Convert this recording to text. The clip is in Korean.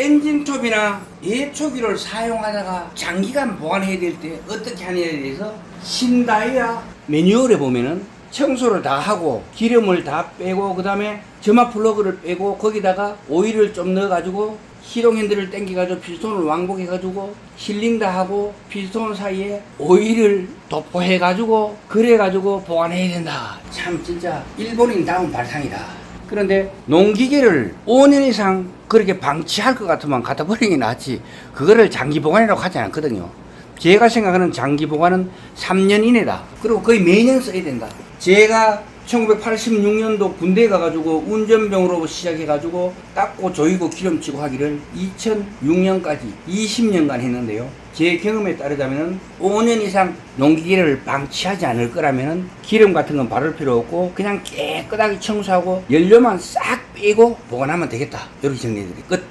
엔진톱이나 예초기를 사용하다가 장기간 보관해야 될 때 어떻게 하느냐에 대해서 신다이아 매뉴얼에 보면은 청소를 다 하고 기름을 다 빼고 그 다음에 점화 플러그를 빼고 거기다가 오일을 좀 넣어가지고 시동 핸들을 당겨가지고 피스톤을 왕복해가지고 힐링 다 하고 피스톤 사이에 오일을 도포해가지고 그래가지고 보관해야 된다. 참 진짜 일본인 다운 발상이다. 그런데 농기계를 5년 이상 그렇게 방치할 것 같으면 갖다 버리는 게 낫지. 그거를 장기 보관이라고 하지 않거든요. 제가 생각하는 장기 보관은 3년 이내다. 그리고 거의 매년 써야 된다. 제가 1986년도 군대에 가가지고 운전병으로 시작해가지고 닦고 조이고 기름치고 하기를 2006년까지 20년간 했는데요. 제 경험에 따르자면은 5년 이상 농기계를 방치하지 않을 거라면은 기름 같은 건 바를 필요 없고 그냥 깨끗하게 청소하고 연료만 싹 빼고 보관하면 되겠다. 이렇게 정리해드릴게요. 끝.